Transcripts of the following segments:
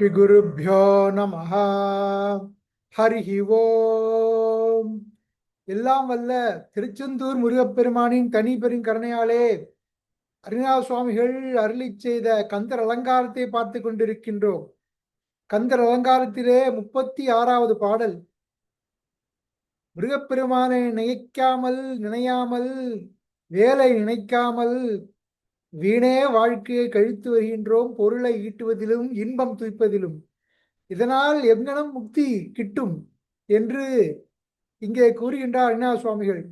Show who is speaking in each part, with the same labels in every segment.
Speaker 1: ஸ்ரீகுருப்போ நம ஹரிஹி ஓம் எல்லாம் வல்ல திருச்செந்தூர் முருகப்பெருமானின் தனி பெருங்கருணையாலே அருணா சுவாமிகள் அருளி செய்த கந்தர் அலங்காரத்தை பார்த்து கொண்டிருக்கின்றோம். கந்தர் அலங்காரத்திலே முப்பத்தி ஆறாவது பாடல். முருகப்பெருமானை நினைக்காமல் நினையாமல் வேலை நினைக்காமல் வீணே வாழ்க்கையை கழித்து வருகின்றோம் பொருளை ஈட்டுவதிலும் இன்பம் துய்ப்பதிலும். இதனால் எங்கனம் முக்தி கிட்டும் என்று இங்கே கூறுகின்றார் அண்ணா சுவாமிகள்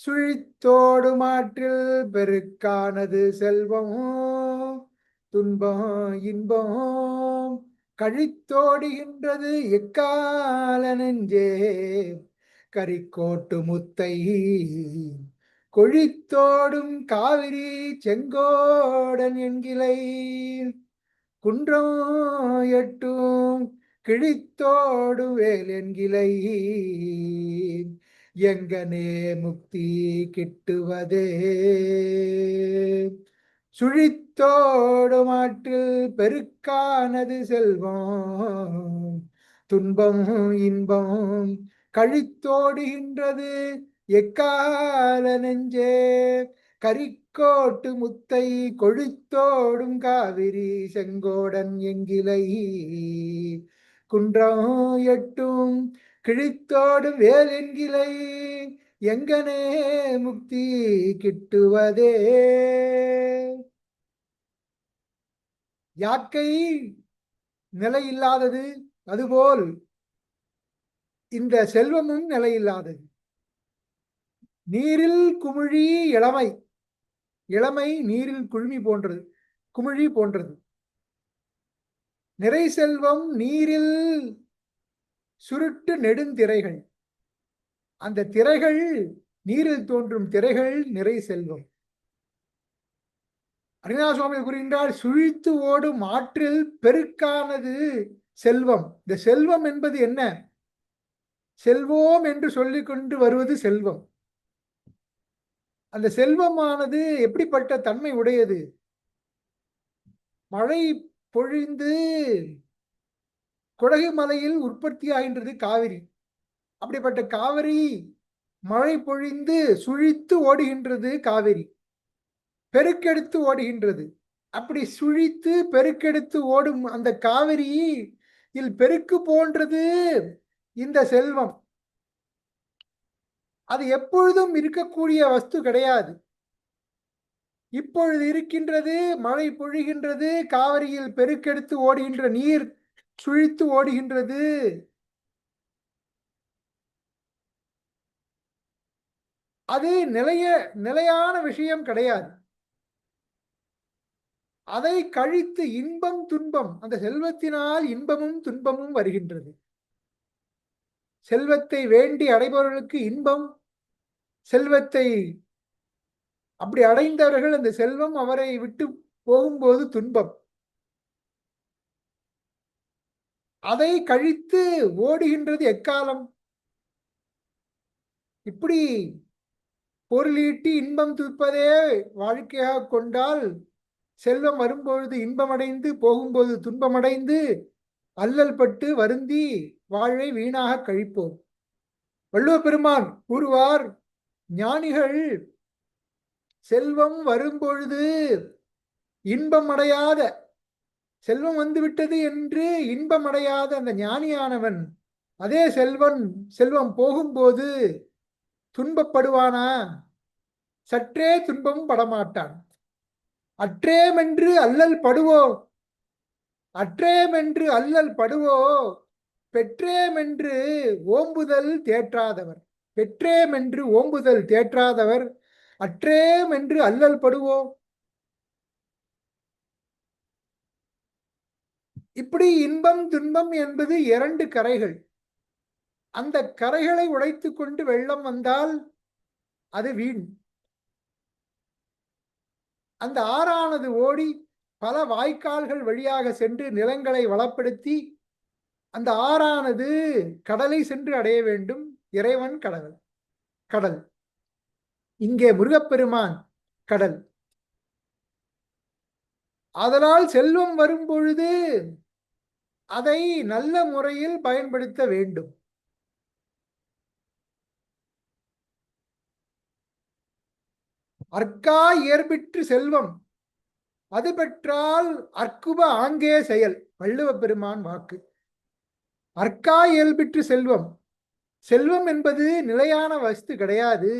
Speaker 1: சுழித்தோடு மாற்றில் பெருக்கானது செல்வம் துன்பம் இன்பம் கழித்தோடுகின்றது எக்கால நெஞ்சே. கரிக்கோட்டு முத்தை கொழித்தோடும் காவிரி செங்கோடன் என்கிளை குன்றம் எட்டும் கிழித்தோடும் வேல் என்கிளை எங்கனே முக்தி கிட்டுவதே. சுழித்தோடு மாற்றில் பெருக்கானது செல்வம் துன்பம் இன்பம் கழித்தோடுகின்றது. எக்கால நெஞ்சே? கரிக்கோட்டு முத்தை கொழுத்தோடும் காவிரி செங்கோடன் எங்கிலை. குன்றம் எட்டும் கிழித்தோடும் வேல் என்கிலை எங்கனே முக்தி கிட்டுவதே? யாக்கை நிலையில்லாதது? அதுபோல் இந்த செல்வமும் நிலையில்லாதது. நீரில் குமிழி இளமை. இளமை நீரில் குழுமி போன்றது. குமிழி போன்றது. நிறை செல்வம் நீரில் சுருட்டு நெடுந்திரைகள். அந்த திரைகள் நீரில் தோன்றும் திரைகள் நிறை செல்வம். அருணா சுவாமி கூறுகின்றார் சுழித்து ஓடும் ஆற்றில் பெருக்கானது செல்வம். இந்த செல்வம் என்பது என்ன? செல்வோம் என்று சொல்லிக்கொண்டு வருவது செல்வம். அந்த செல்வமானது எப்படிப்பட்ட தன்மை உடையது? மழை பொழிந்து குடகு மலையில் உற்பத்தி ஆகின்றது காவிரி. அப்படிப்பட்ட காவிரி மழை பொழிந்து சுழித்து ஓடுகின்றது காவிரி. பெருக்கெடுத்து ஓடுகின்றது. அப்படி சுழித்து பெருக்கெடுத்து ஓடும் அந்த காவிரி இல் பெருக்கு போன்றது இந்த செல்வம். அது எப்பொழுதும் இருக்கக்கூடிய வஸ்து கிடையாது. இப்பொழுது இருக்கின்றது மழை பொழிகின்றது காவிரியில் பெருக்கெடுத்து ஓடுகின்ற நீர் சுழித்து ஓடுகின்றது. அது நிலைய நிலையான விஷயம் கிடையாது. அதை கழித்து இன்பம் துன்பம் அந்த செல்வத்தினால் இன்பமும் துன்பமும் வருகின்றது. செல்வத்தை வேண்டி அடைபவர்களுக்கு இன்பம் செல்வத்தை அப்படி அடைந்தவர்கள் அந்த செல்வம் அவரை விட்டு போகும்போது துன்பம். அதை கழித்து ஓடுகின்றது எக்காலம்? இப்படி பொருளீட்டி இன்பம் துப்பதே வாழ்க்கையாக கொண்டால் செல்வம் வரும்பொழுது இன்பமடைந்து போகும்போது துன்பமடைந்து அல்லல் பட்டு வருந்தி வாழ்வை வீணாக கழிப்போம். வள்ளுவ பெருமான் கூறுவார் ஞானிகள் செல்வம் வரும்பொழுது இன்பம் அடையாத செல்வம் வந்துவிட்டது என்று இன்பம் அடையாத அந்த ஞானியானவன் அதே செல்வன் செல்வம் போகும்போது துன்பப்படுவானா? சற்றே துன்பமும் படமாட்டான். அற்றேமென்று அல்லல் படுவோம் அற்றேமென்று அல்லல் படுவோ? பெற்றேமென்று ஓம்புதல் தேற்றாதவர். பெற்றேமென்று ஓம்புதல் தேற்றாதவர். அற்றேமென்று அல்லல் படுவோ? இப்படி இன்பம் துன்பம் என்பது இரண்டு கரைகள். அந்த கரைகளை உடைத்து கொண்டு வெள்ளம் வந்தால் அது வீண். அந்த ஆறானது ஓடி பல வாய்க்கால்கள் வழியாக சென்று நிலங்களை வளப்படுத்தி அந்த ஆறானது கடலை சென்று அடைய வேண்டும். இறைவன் கடல் கடல். இங்கே முருகப்பெருமான் கடல். அதனால் செல்வம் வரும்பொழுது அதை நல்ல முறையில் பயன்படுத்த வேண்டும். அர்க்கா இயற்பிற்று செல்வம். அது பெற்றால் அற்குப ஆங்கே செயல் வள்ளுவ பெருமான் வாக்கு. அற்கா இயல்பிற்று செல்வம். செல்வம் என்பது நிலையான வஸ்து கிடையாது.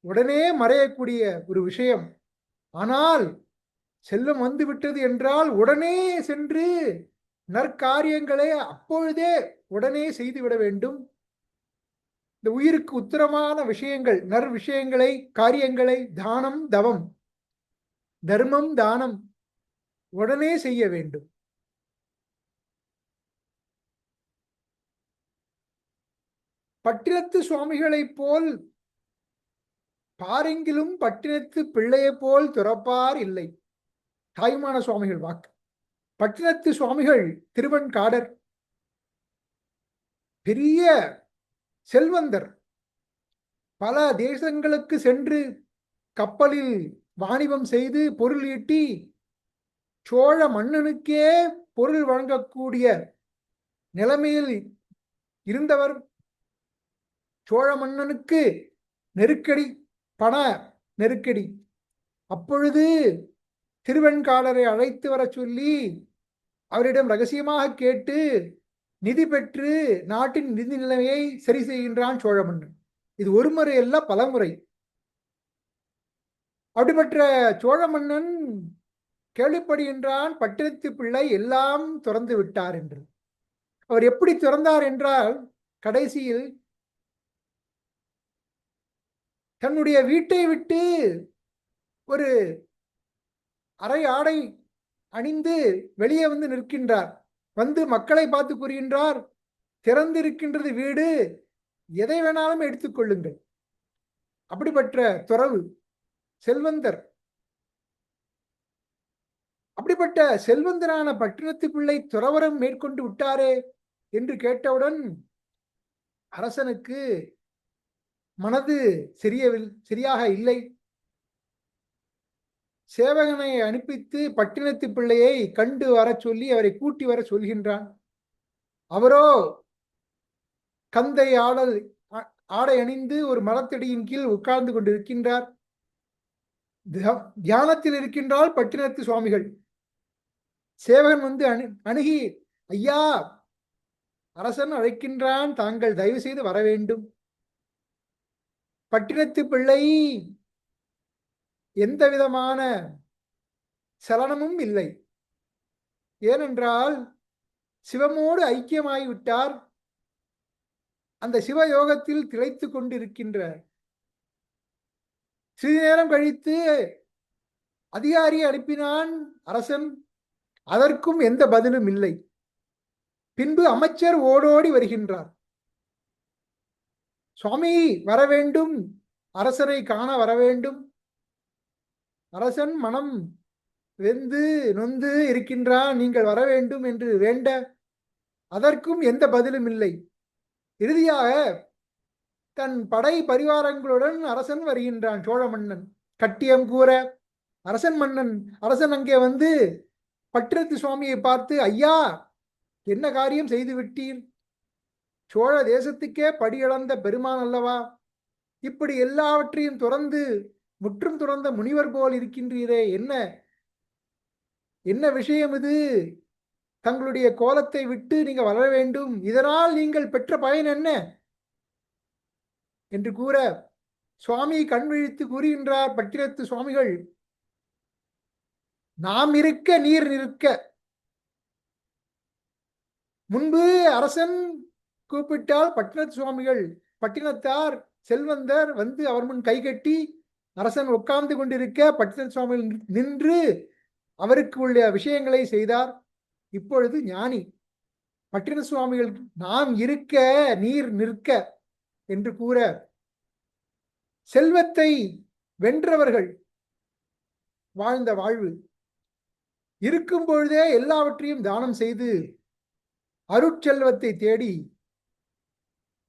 Speaker 1: உடனே மறையக்கூடிய ஒரு விஷயம். ஆனால் செல்வம் வந்துவிட்டது என்றால் உடனே சென்று நற்காரியங்களை அப்பொழுதே உடனே செய்துவிட வேண்டும். இந்த உயிருக்கு உத்தரமான விஷயங்கள் நற் விஷயங்களை காரியங்களை தானம் தவம் தர்மம் தானம் உடனே செய்ய வேண்டும். பட்டினத்து சுவாமிகளைப் போல் பாரெங்கிலும் பட்டினத்து பிள்ளையைப் போல் துறப்பார் இல்லை. தாய்மான சுவாமிகள் வாக்கு. பட்டினத்து சுவாமிகள் திருவன்காடர் பெரிய செல்வந்தர். பல தேசங்களுக்கு சென்று கப்பலில் வாணிபம் செய்து பொருள் ஈட்டி சோழ மன்னனுக்கே பொருள் வழங்கக்கூடிய நிலைமையில் இருந்தவர் சோழ மன்னனுக்கு நெருக்கடி பண நெருக்கடி. அப்பொழுது திருவெண்காலரை அழைத்து வர சொல்லி அவரிடம் ரகசியமாக கேட்டு நிதி பெற்று நாட்டின் நிதி நிலைமையை சரி செய்கின்றான் சோழ மன்னன். இது ஒரு முறை அல்ல பல முறை. அப்படிப்பட்ட சோழ மன்னன் கேள்விப்படுகின்றான் பட்டினத்து பிள்ளை எல்லாம் துறந்து விட்டார் என்று. அவர் எப்படி துறந்தார் என்றால் கடைசியில் தன்னுடைய வீட்டை விட்டு ஒரு அரை ஆடை அணிந்து வெளியே வந்து நிற்கின்றார். வந்து மக்களை பார்த்து கூறுகின்றார் திறந்திருக்கின்றது வீடு எதை வேணாலும் எடுத்துக்கொள்ளுங்கள் அப்படிப்பட்ட துறவு செல்வந்தர். அப்படிப்பட்ட செல்வந்தரான பட்டினத்து பிள்ளை துறவரம் மேற்கொண்டு விட்டாரே என்று கேட்டவுடன் அரசனுக்கு மனது சரியவில் சரியாக இல்லை. சேவகனை அனுப்பித்து பட்டினத்து பிள்ளையை கண்டு வர சொல்லி அவரை கூட்டி வர சொல்கின்றான். அவரோ கந்தை ஆடல் ஆடை அணிந்து ஒரு மரத்தடியின் கீழ் உட்கார்ந்து கொண்டிருக்கின்றார். தியானத்தில் இருக்கின்றால் பட்டினத்து சுவாமிகள். சேவகன் வந்து அணு அணுகி ஐயா அரசன் அழைக்கின்றான் தாங்கள் தயவு செய்து வர வேண்டும். பட்டினத்து பிள்ளை எந்த விதமான சலனமும் இல்லை. ஏனென்றால் சிவமோடு ஐக்கியமாகிவிட்டார் அந்த சிவயோகத்தில் திளைத்து கொண்டிருக்கின்ற சிறிது நேரம் கழித்து அதிகாரி அனுப்பினான் அரசன். அதற்கும் எந்த பதிலும் இல்லை. பின்பு அமைச்சர் ஓடோடி வருகின்றார். சுவாமி வர வேண்டும். அரசரை காண வர வேண்டும். அரசன் மனம் வெந்து நொந்து இருக்கின்றான். நீங்கள் வர வேண்டும் என்று வேண்ட அதற்கும் எந்த பதிலும் இல்லை. இறுதியாக தன் படை பரிவாரங்களுடன் அரசன் வருகின்றான். சோழ மன்னன் கட்டியம் கூற அரசன் மன்னன் அரசன் அங்கே வந்து பட்டினத்து சுவாமியை பார்த்து ஐயா என்ன காரியம் செய்து விட்டீர்? சோழ தேசத்துக்கே படியளந்த பெருமான் அல்லவா? இப்படி எல்லாவற்றையும் துறந்து முற்றும் துறந்த முனிவர் போல் இருக்கின்றீரே என்ன என்ன விஷயம் இது? தங்களுடைய கோலத்தை விட்டு நீங்க வளர வேண்டும். இதனால் நீங்கள் பெற்ற பயன் என்ன? என்று கூற சுவாமி கண் விழித்து கூறுகின்றார் பட்டினத்து சுவாமிகள். நாம் இருக்க நீர் நிற்க. முன்பு அரசன் கூப்பிட்டால் பட்டினத்து சுவாமிகள். பட்டினத்தார் செல்வந்தர் வந்து அவர் முன் கைகட்டி அரசன் உட்கார்ந்து கொண்டிருக்க பட்டினத்து சுவாமிகள் நின்று அவருக்கு உள்ள விஷயங்களை செய்தார். இப்பொழுது ஞானி. பட்டின சுவாமிகள் நாம் இருக்க நீர் நிற்க. என்று கூற செல்வத்தை வென்றவர்கள் வாழ்ந்த வாழ்வு. இருக்கும் பொழுதே எல்லாவற்றையும் தானம் செய்து அருட்செல்வத்தை தேடி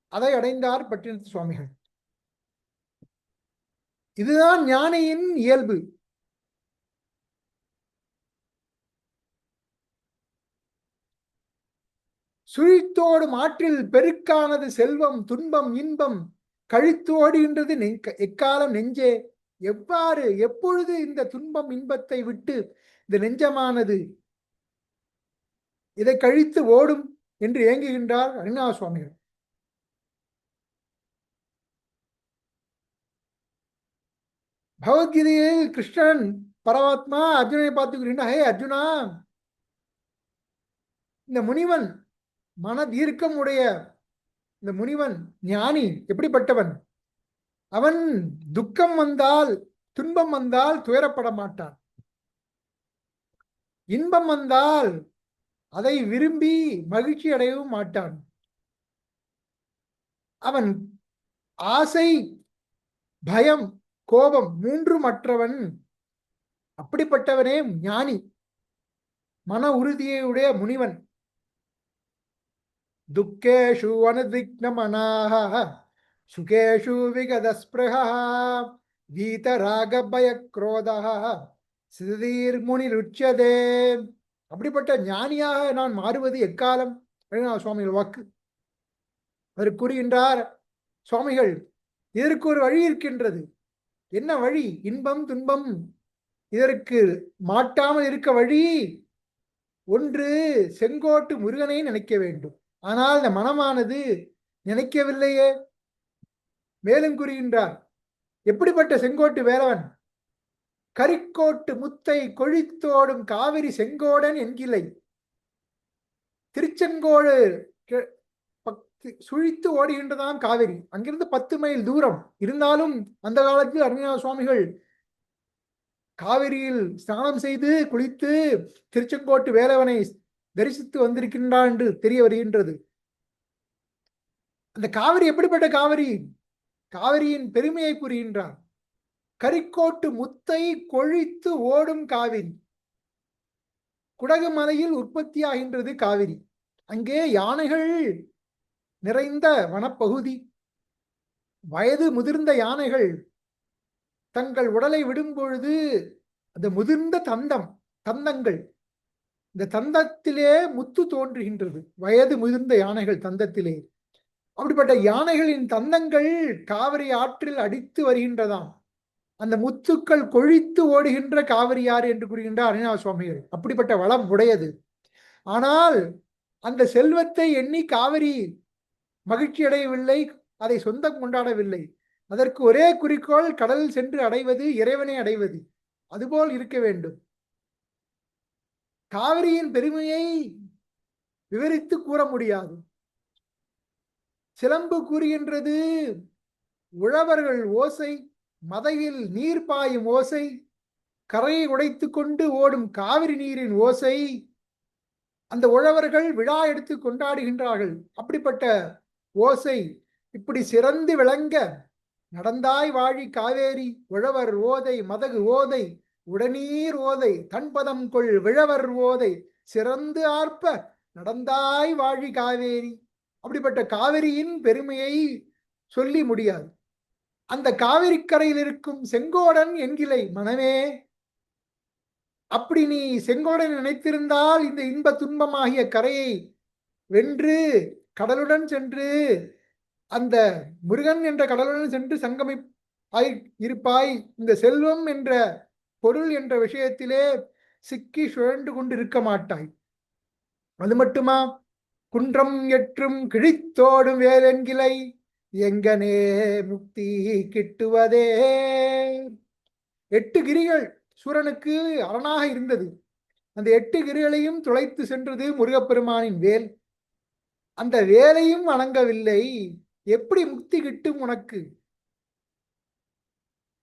Speaker 1: அதை அடைந்தார் பட்டினத்து சுவாமிகள். இதுதான் ஞானியின் இயல்பு. சுழித்தோடும் ஆற்றில் பெருக்கானது செல்வம் துன்பம் இன்பம். கழித்தோடுகின்றது எக்காலம் நெஞ்சே. எவ்வாறு எப்பொழுது இந்த துன்பம் இன்பத்தை விட்டு இந்த நெஞ்சமானது இதை கழித்து ஓடும் என்று ஏங்குகின்றார் அருணா சுவாமிகள் பகவத்கீதையில் கிருஷ்ணன் பரமாத்மா அர்ஜுனனை பார்த்து ஹே அர்ஜுனா! இந்த முனிவன் மன தீர்க்கம் உடைய இந்த முனிவன் ஞானி எப்படிப்பட்டவன்? அவன் துக்கம் வந்தால் துன்பம் வந்தால் துயரப்பட மாட்டான். இன்பம் வந்தால் அதை விரும்பி மகிழ்ச்சி அடையவும் மாட்டான். அவன் ஆசை பயம் கோபம் மூன்று மற்றவன் அப்படிப்பட்டவனே ஞானி. மன உறுதியுடைய முனிவன். துக்கேஷு அனுதிக்னமனாக சுகேஷு விகதஸ்பிருகா வீதராக பயக்ரோதா சிதீர் முனிருச்சதே அப்படிப்பட்ட ஞானியாக நான் மாறுவது எக்காலம்? அப்படின்னு சுவாமிகள் வாக்கு. அவர் கூறுகின்றார் சுவாமிகள் இதற்கு ஒரு வழி இருக்கின்றது. என்ன வழி? இன்பம் துன்பம் இதற்கு மாட்டாமல் இருக்க வழி? ஒன்று செங்கோட்டு முருகனை நினைக்க வேண்டும். ஆனால் இந்த மனமானது நினைக்கவில்லையே? மேலும் கூறுகின்றார் எப்படிப்பட்ட செங்கோட்டு வேலவன் கரிக்கோட்டு முத்தை கொழித்தோடும் காவிரி செங்கோடன் என்கிலை திருச்செங்கோடு பக்தி- சுழித்து ஓடுகின்றதாம் காவிரி. அங்கிருந்து பத்து மைல் தூரம். இருந்தாலும் அந்த காலத்தில் அருணா சுவாமிகள் காவிரியில் ஸ்நானம் செய்து குளித்து திருச்செங்கோட்டு வேலவனை தரிசித்து வந்திருக்கின்றான் என்று தெரிய வருகின்றது. அந்த காவிரி எப்படிப்பட்ட காவிரி? காவிரியின் பெருமையை கூறுகின்றார். கரிக்கோட்டு முத்தை கொழித்து ஓடும் காவிரி. குடகு மலையில் உற்பத்தியாகின்றது காவிரி. அங்கே யானைகள் நிறைந்த வனப்பகுதி. வயது முதிர்ந்த யானைகள் தங்கள் உடலை விடும் பொழுது அந்த முதிர்ந்த தந்தம் தந்தங்கள் இந்த தந்தத்திலே முத்து தோன்றுகின்றது. வயது முதிர்ந்த யானைகள் தந்தத்திலே. அப்படிப்பட்ட யானைகளின் தந்தங்கள் காவிரி ஆற்றில் அடித்து வருகின்றதாம். அந்த முத்துக்கள் கொழித்து ஓடுகின்ற காவிரி யார் என்று கூறுகின்றார் அருணா சுவாமிகள். அப்படிப்பட்ட வளம் உடையது. ஆனால் அந்த செல்வத்தை எண்ணி காவிரி மகிழ்ச்சி அடையவில்லை அதை சொந்தம் கொண்டாடவில்லை. அதற்கு ஒரே குறிக்கோள் கடலில் சென்று அடைவது இறைவனை அடைவது. அதுபோல் இருக்க வேண்டும். காவிரியின் பெருமையை விவரித்து கூற முடியாது. சிலம்பு கூறுகின்றது உழவர்கள் ஓசை மதையில் நீர் பாயும் ஓசை கரையை உடைத்து கொண்டு ஓடும் காவிரி நீரின் ஓசை அந்த உழவர்கள் விழா எடுத்து கொண்டாடுகின்றார்கள். அப்படிப்பட்ட ஓசை இப்படி சிறந்து விளங்க நடந்தாய் வாழி காவேரி உழவர் ஓதை மதகு ஓதை உடனீர் ஓதை தன்பதம் கொள் விழவர் ஓதை சிறந்து ஆர்ப்ப நடந்தாய் வாழி காவேரி. அப்படிப்பட்ட காவிரியின் பெருமையை சொல்லி முடியாது. அந்த காவிரிக்கரையில் இருக்கும் செங்கோடன் என்கிலை மனமே. அப்படி நீ செங்கோடன் நினைத்திருந்தால் இந்த இன்ப துன்பமாகிய கரையை வென்று கடலுடன் சென்று அந்த முருகன் என்ற கடலுடன் சென்று சங்கமி ஆய் இருப்பாய் இந்த செல்வம் என்ற பொருள் என்ற விஷயத்திலே சிக்கி சுழண்டு கொண்டு இருக்க மாட்டாய். அது மட்டுமா? குன்றம் எற்றும் கிழித்தோடும் வேலென்கிளை எங்கனே முக்தி கிட்டுவதே. எட்டு கிரிகள் சூரனுக்கு அரணாக இருந்தது. அந்த எட்டு கிரிகளையும் துளைத்து சென்றது முருகப்பெருமானின் வேல். அந்த வேலையும் வணங்கவில்லை. எப்படி முக்தி கிட்டும் உனக்கு?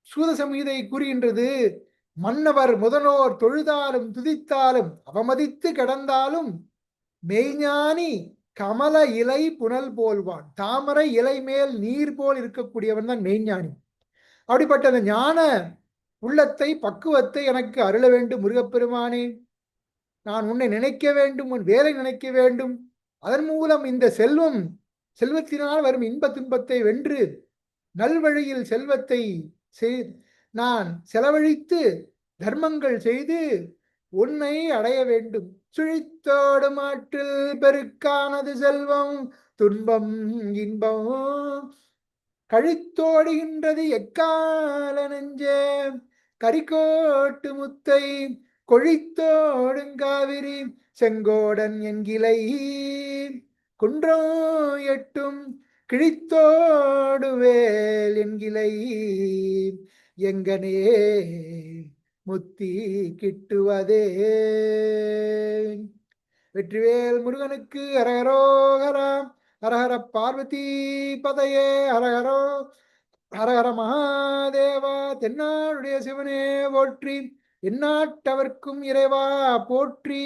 Speaker 1: சூத சமீதை கூறுகின்றது மன்னவர் முதனோர் தொழுதாலும் துதித்தாலும் அவமதித்து கிடந்தாலும் மெய்ஞானி கமல இலை புனல் போல்வான். தாமரை இலை மேல் நீர் போல் இருக்கக்கூடியவன் தான் மெய்ஞானி. அப்படிப்பட்ட அந்த ஞான உள்ளத்தை பக்குவத்தை எனக்கு அருள வேண்டும் முருகப்பெருமானே. நான் உன்னை நினைக்க வேண்டும் உன் வேலை நினைக்க வேண்டும். அதன் மூலம் இந்த செல்வம் செல்வத்தினால் வரும் இன்ப துன்பத்தை வென்று நல்வழியில் செல்வத்தை நான் செலவழித்து தர்மங்கள் செய்து உன்னை அடைய வேண்டும். சுழித்தோடு மாற்றில் பெருக்கானது செல்வம் துன்பம் இன்பம். கழித்தோடுகின்றது எக்கால நெஞ்சே? கரிக்கோட்டு முத்தை கொழித்தோடுங்காவிரி செங்கோடன் என்கிளை குன்றோ எட்டும் கிழித்தோடுவேல் என்கிளை எங்கனே முத்தி கிட்டுவதே. வெற்றிவேல் முருகனுக்கு அரகரோகரா ஹரஹர பார்வதி பதையே. ஹரஹரோ ஹரஹர மகாதேவா தென்னாடுடைய சிவனே போற்றி. எந்நாட்டவர்க்கும் இறைவா போற்றி.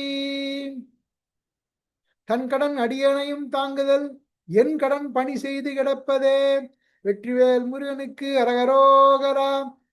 Speaker 1: தன் கடன் அடியனையும் தாங்குதல் என் கடன் பணி செய்து கிடப்பதே. வெற்றிவேல் முருகனுக்கு அரகரோகராம்